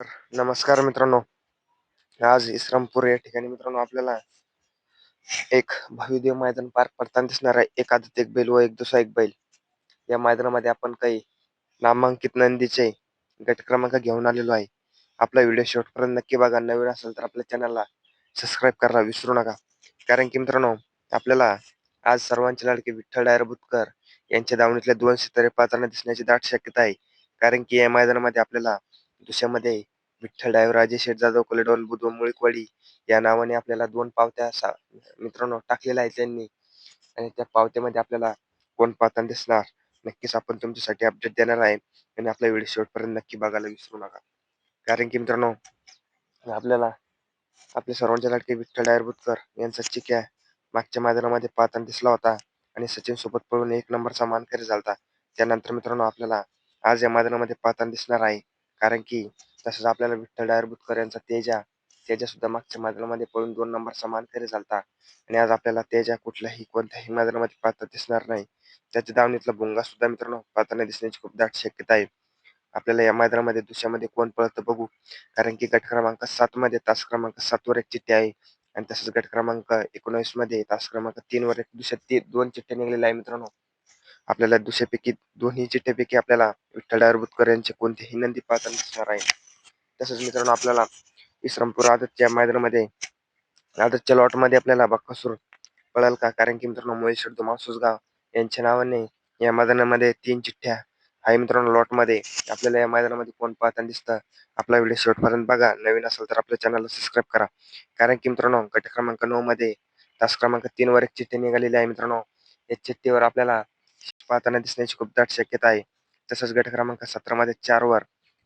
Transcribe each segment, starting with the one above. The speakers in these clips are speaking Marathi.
नमस्कार मित्रांनो. आज इस्लामपूर या ठिकाणी मित्रांनो आपल्याला एक भव्यदेव मैदान पार पडताना दिसणार आहे. एक आदत एक बैल व एक दुसरा एक बैल. या मैदानामध्ये आपण काही नामांकित नंदीचे गट क्रमांक घेऊन आलेलो आहे. आपला व्हिडिओ शेवटपर्यंत नक्की बघा. नवीन असेल तर आपल्या चॅनलला सबस्क्राईब करायला विसरू नका. कारण की मित्रांनो आपल्याला आज सर्वांचे लाडके विठ्ठल डायर बुतकर यांच्या दावणीतल्या दोन सितारे पात्रांना दिसण्याची दाट शक्यता आहे. कारण की या मैदानामध्ये आपल्याला दुसऱ्यामध्ये विठ्ठल डायव्हर राजे शेठ जाधव कोलेडॉन बुधव मुळीकवाडी या नावाने आपल्याला दोन पावत्या सा- मित्रांनो टाकलेल्या आहेत त्यांनी आणि त्या पावत्यामध्ये आपल्याला कोण पाहताना दिसणार नक्कीच आपण तुमच्यासाठी अपडेट देणार आहे. आणि आपला व्हिडिओ शेवटपर्यंत नक्की बघायला विसरू नका. कारण की मित्रांनो आपल्याला आपले सर्वांच्या लाटके विठ्ठल डायर बुतकर यांचा चिक्या मागच्या मैदानामध्ये पाहताना दिसला होता. आणि सचिन सोबत पळून एक नंबरचा मानकरी होता. त्यानंतर मित्रांनो आपल्याला आज या मैदानामध्ये पाहताना दिसणार आहे. कारण की तसंच आपल्याला विठ्ठल डायर बुतकर यांचा तेजा तेजा सुद्धा मागच्या मैदानामध्ये पळून दोन नंबर समान तरी झालता. आणि आज आपल्याला तेजा कुठल्याही कोणत्याही मैदानामध्ये पाहता दिसणार नाही. त्याच्या दावणीतला भुंगा सुद्धा मित्रांनो पाहताना दिसण्याची खूप दाट शक्यता आहे. आपल्याला या मैदानामध्ये दुसऱ्यामध्ये कोण पळतं बघू. कारण की गट क्रमांक सात मध्ये तास क्रमांक सात वर एक चिठ्ठी आहे. आणि तसंच गट क्रमांक एकोणवीसमध्ये तास क्रमांक तीन वर एक दुसऱ्या ती दोन चिठ्ठ्या निघलेल्या आहे मित्रांनो. आपल्याला दुसऱ्यापैकी दोन्ही चिठ्ठ्यापैकी आपल्याला विठ्ठल डायरबुतकर यांचे कोणतेही नंदी पाहताना दिसणार आहे तसंच मित्रांनो आपल्याला विश्रामपूर आदतच्या मैदानामध्ये आदतच्या लॉटमध्ये आपल्याला बक्कासूर पळाल का? कारण की मित्रांनो महेश मासुसगाव यांच्या नावाने या मैदानामध्ये तीन चिठ्ठ्या आहे मित्रांनो लॉटमध्ये आपल्याला या मैदानामध्ये कोण पाहताना दिसतं? आपला व्हिडिओ शेवटपर्यंत बघा. नवीन असेल तर आपल्या चॅनलला सबस्क्राईब करा. कारण की मित्रांनो गट क्रमांक नऊ मध्ये तास क्रमांक तीन वर एक चिठ्ठी निघालेली आहे मित्रांनो. या चिठ्ठीवर आपल्याला पाहताना दिसण्याची खूप दाट शक्यता आहे. तसंच गट क्रमांक सतरा मध्ये चार वर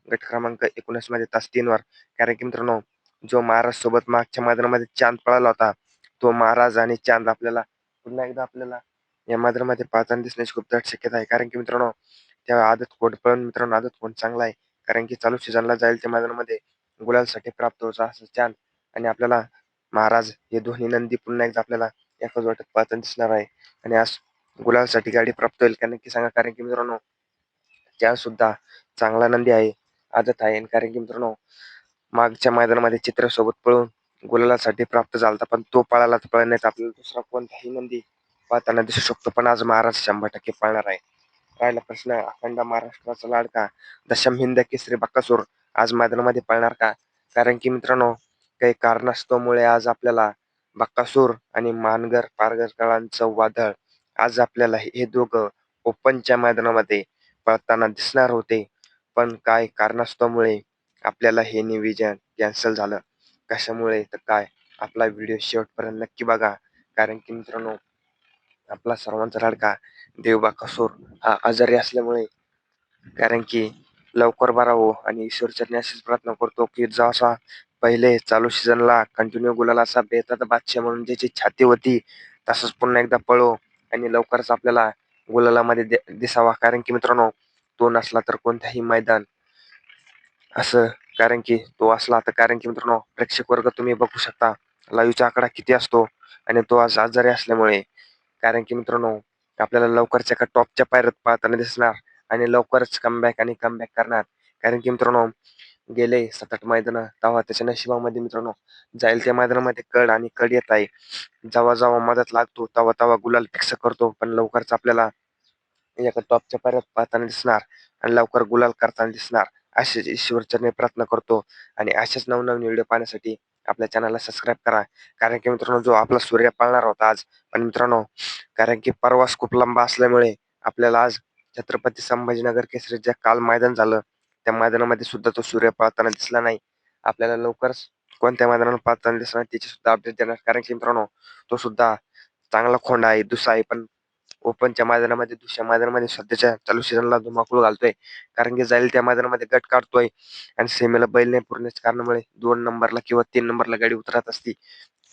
गट क्रमांक एकोणीसमध्ये तास तीन वर. कारण की मित्रांनो जो महाराज सोबत मागच्या मैदानामध्ये चांद पळाला होता तो महाराज आणि चांद आपल्याला पुन्हा एकदा आपल्याला या मैदानामध्ये पाहताना दिसण्याची खूप दाट शक्यता आहे. कारण की मित्रांनो त्या आदत कोण पण मित्रांनो आदत कोण चांगला आहे. कारण की चालू सीझनला जाईल त्या मैदानामध्ये गुलालसाठी प्राप्त होता असं चांद. आणि आपल्याला महाराज हे दोन्ही नंदी पुन्हा एकदा आपल्याला एकाच वाटत पाहताना दिसणार आहे. आणि आज गुलालसाठी गाडी प्राप्त होईल. का नक्की सांगा कारण की मित्रांनो त्या सुद्धा चांगला नंदी आहे आदत आहे. आणि कारण की मित्रांनो मागच्या मैदानामध्ये चित्रासोबत पळून गुलालासाठी प्राप्त झाला पण तो पळाला तर पळण्यात आपल्याला दुसरा कोणताही नंदी पाहताना दिसू शकतो. पण आज महाराज शंभर टक्के पळणार आहे. राहिला प्रश्न अखंड महाराष्ट्राचा लाडका दशम हिंद केसरी बक्कासूर आज मैदानामध्ये पळणार का? कारण की मित्रांनो काही कारणास्तवमुळे आज आपल्याला बक्कासूर आणि मानगर पारगरकरांचं वादळ आज आपल्याला हे दोघं ओपनच्या मैदानामध्ये पळताना दिसणार होते. पण काय कारणास्तवमुळे आपल्याला हे नियोजन कॅन्सल झालं? कशामुळे? तर काय? आपला व्हिडिओ शेवटपर्यंत नक्की बघा. कारण की मित्रांनो आपला सर्वांचा लाडका देवबा कसूर हा आजारी असल्यामुळे कारण की लवकर बरा हो आणि ईश्वरचरणी अशीच प्रार्थना करतो की जसा पहिले चालू सीझनला कंटिन्यू गुलाला असा बेतात बादशाह म्हणून ज्याची छाती होती तसंच पुन्हा एकदा पळो. आणि लवकरच आपल्याला गुलालामध्ये दि- दिसावा. कारण की मित्रांनो तो नसला तर कोणत्याही मैदान असं कारण की तो असला तर कारण की मित्रांनो प्रेक्षक वर्ग तुम्ही बघू शकता. लाईव्हचा आकडा किती असतो आणि तो आज आजारी असल्यामुळे. कारण की मित्रांनो आपल्याला लवकरच एका टॉपच्या पायऱ्यात पाहताना दिसणार आणि लवकरच कमबॅक आणि कमबॅक करणार. कारण की मित्रांनो गेले सात आठ मैदान तेव्हा त्याच्या नशिबामध्ये मित्रांनो जाईल त्या मैदानामध्ये कड आणि कड येत आहे. जेव्हा जेव्हा मदत लागतो तेव्हा तेव्हा गुलाल फिक्स करतो पण लवकरच आपल्याला एका टॉपच्या पर्यात पाहताना दिसणार आणि लवकर गुलाल करताना दिसणार असेच ईश्वरचरणी प्रार्थना करतो. आणि असेच नवनवीन व्हिडिओ पाहण्यासाठी आपल्या चॅनलला सबस्क्राईब करा. कारण की मित्रांनो जो आपला सूर्य पाळणार होता आज पण मित्रांनो कारण की प्रवास खूप लांबा असल्यामुळे आपल्याला आज छत्रपती संभाजीनगर केसरी काल मैदान झालं त्या मैदानामध्ये सुद्धा तो सूर्य पाळताना दिसला नाही. आपल्याला लवकरच कोणत्या मैदानावर पाळताना दिसणार त्याची सुद्धा अपडेट देणार. कारण की मित्रांनो तो सुद्धा चांगला खोंडा आहे दुसरा आहे. पण ओपनच्या मैदानामध्ये दुसऱ्या मैदानामध्ये सध्याच्या चालू सीझनला धुमाकूळ घालतोय. कारण की जाईल त्या मैदानामध्ये गट काढतोय. आणि सेमीला बैल नाही पुरण्याच्या कारणामुळे दोन नंबरला किंवा तीन नंबरला गाडी उतरत असती.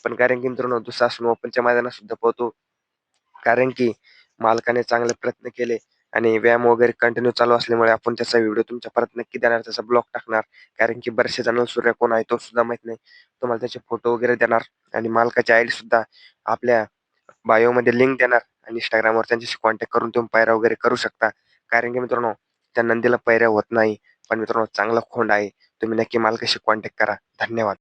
पण कारण की मित्रांनो दुसरा असून ओपनच्या मैदानात सुद्धा पोहतो. कारण की मालकाने चांगले प्रयत्न केले. आणि व्यायाम वगैरे कंटिन्यू चालू असल्यामुळे आपण त्याचा व्हिडिओ तुमच्या परत नक्की देणार त्याचा ब्लॉग टाकणार. कारण की बरेचसे जण सूर्य कोण आहे तो सुद्धा माहीत नाही. तुम्हाला त्याचे फोटो वगैरे देणार आणि मालकाची आयडी सुद्धा आपल्या बायो मध्ये लिंक देणार आणि इंस्टाग्रामवर त्यांच्याशी कॉन्टॅक्ट करून तुम्ही पायऱ्या वगैरे करू शकता. कारण की मित्रांनो त्या नंदीला पायऱ्या होत नाही. पण मित्रांनो चांगला खोंड आहे. तुम्ही नक्की मालकाशी कॉन्टॅक्ट करा. धन्यवाद.